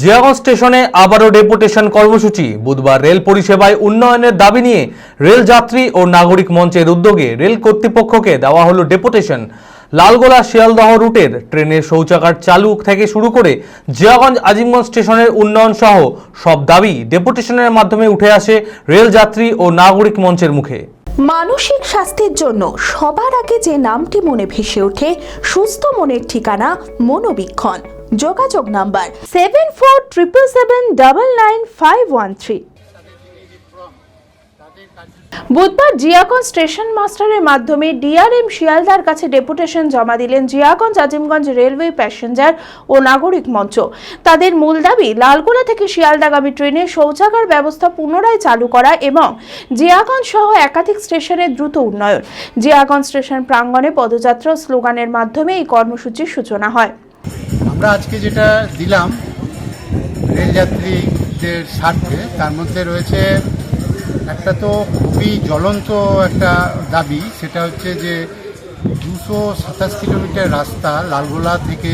জিয়াগঞ্জ স্টেশনে আবারও ডেপুটেশন কর্মসূচি। বুধবার রেল পরিষেবায় উন্নয়নের দাবি নিয়ে রেল যাত্রী ও নাগরিক মঞ্চের উদ্যোগে রেল কর্তৃপক্ষকে দেওয়া হলো ডেপুটেশন। লালগোলা শিয়ালদহ রুটের ট্রেনের শৌচাগার চালু থেকে শুরু করে জিয়াগঞ্জ আজিমগঞ্জ স্টেশনের উন্নয়ন সহ সব দাবি ডেপুটেশনের মাধ্যমে উঠে আসে রেল যাত্রী ও নাগরিক মঞ্চের মুখে। মানসিক স্বাস্থ্যের জন্য সবার আগে যে নামটি মনে ভেসে ওঠে, সুস্থ মনের ঠিকানা মনোবীক্ষণ। যোগাযোগ number seven four triple seven double nine five one three. বুধবার জিয়াগঞ্জ স্টেশন মাস্টারের মাধ্যমে ডিআরএম শিয়ালদার কাছে ডেপুটেশন জমা দিলেন জিয়াগঞ্জ আজিমগঞ্জ রেলওয়ে প্যাসেঞ্জার ও নাগরিক মঞ্চ। তাদের মূল দাবি, লালগোলা থেকে শিয়ালদাগামী ট্রেনে শৌচাগার ব্যবস্থা পুনরায় চালু করা এবং জিয়াগঞ্জ সহ একাধিক স্টেশনের দ্রুত উন্নয়ন। জিয়াগঞ্জ স্টেশন প্রাঙ্গণে পদযাত্রা স্লোগানের মাধ্যমে এই কর্মসূচির সূচনা হয়। আমরা আজকে যেটা দিলাম রেলযাত্রীদের স্বার্থে, তার মধ্যে রয়েছে একটা তো খুবই জ্বলন্ত একটা দাবি, সেটা হচ্ছে যে দুশো সাতাশ কিলোমিটার রাস্তা লালগোলা থেকে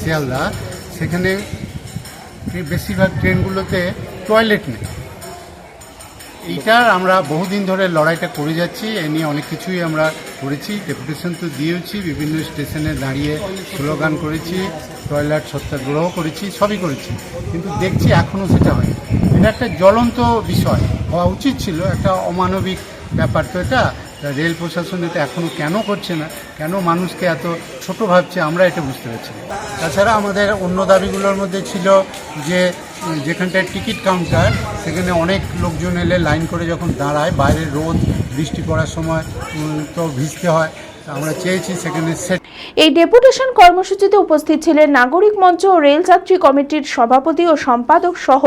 শিয়ালদা, সেখানে বেশিরভাগ ট্রেনগুলোতে টয়লেট নেই। এইটার আমরা বহুদিন ধরে লড়াইটা করে যাচ্ছি, এ নিয়ে অনেক কিছুই আমরা করেছি। ডেপুটেশন তো দিয়েওছি, বিভিন্ন স্টেশনে দাঁড়িয়ে স্লোগান করেছি, টয়লেট, সত্যাগ্রহ করেছি, সবই করেছি। কিন্তু দেখছি এখনও সেটা হয় এটা একটা জ্বলন্ত বিষয়। হওয়া উচিত ছিল, একটা অমানবিক ব্যাপার তো এটা। রেল প্রশাসন এটা এখনও কেন করছে না? কেন মানুষকে এত ছোট ভাবছে? আমরা এটা বুঝতে পারছি তাছাড়া আমাদের অন্য দাবিগুলোর মধ্যে ছিল যে যেখানটায় টিকিট কাউন্টার, সেখানে অনেক লোকজন এলে লাইন করে যখন দাঁড়ায় বাইরে রোদ, বৃষ্টি পড়ার সময় তো ভিজতে হয়। আমরা চেয়েছি সেখানে এই ডেপুটেশন কর্মসূচিতে উপস্থিত ছিলেন নাগরিক মঞ্চ ও রেলযাত্রী কমিটির সভাপতি ও সম্পাদক সহ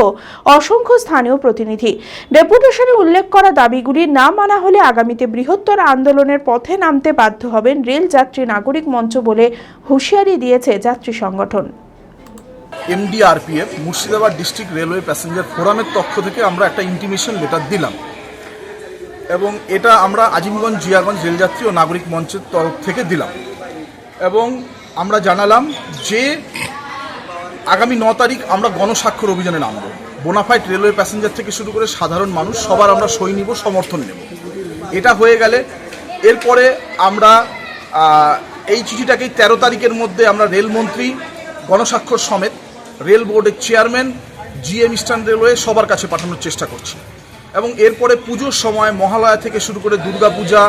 অসংখ্য স্থানীয় প্রতিনিধি। ডেপুটেশনে উল্লেখ করা দাবিগুলি না মানা হলে আগামীতে বৃহত্তর আন্দোলনের পথে নামতে বাধ্য হবেন রেলযাত্রী নাগরিক মঞ্চ বলে হুঁশিয়ারি দিয়েছে যাত্রী সংগঠন। MDRPF Murshidabad district railway passenger ফোরামের পক্ষ থেকে আমরা একটা ইন্টিমেশন লেটার দিলাম। এবং এটা আমরা আজিমগঞ্জ, জিয়াগঞ্জ রেলযাত্রী ও নাগরিক মঞ্চের তরফ থেকে দিলাম। এবং আমরা জানালাম যে আগামী ন তারিখ আমরা গণস্বাক্ষর অভিযানে নামব। বোনাফাইড রেলওয়ে প্যাসেঞ্জার থেকে শুরু করে সাধারণ মানুষ, সবার আমরা সই নিব, সমর্থন নেব। এটা হয়ে গেলে এরপরে আমরা এই চিঠিটাকেই তেরো তারিখের মধ্যে আমরা রেলমন্ত্রী গণস্বাক্ষর সমেত রেল বোর্ডের চেয়ারম্যান, জিএম ইস্টার্ন রেলওয়ে সবার কাছে পাঠানোর চেষ্টা করছি। এবং এরপরে পুজোর সময় মহালয়া থেকে শুরু করে দুর্গা পূজা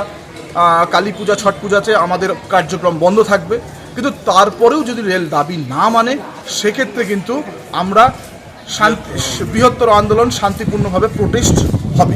কালী পূজা, ছট পূজাতে আমাদের কার্যক্রম বন্ধ থাকবে। কিন্তু তারপরেও যদি রেল দাবি না মানে সেক্ষেত্রে কিন্তু আমরা শান্তি, বৃহত্তর আন্দোলন শান্তিপূর্ণভাবে প্রোটেস্ট হবে।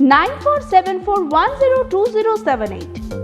947410278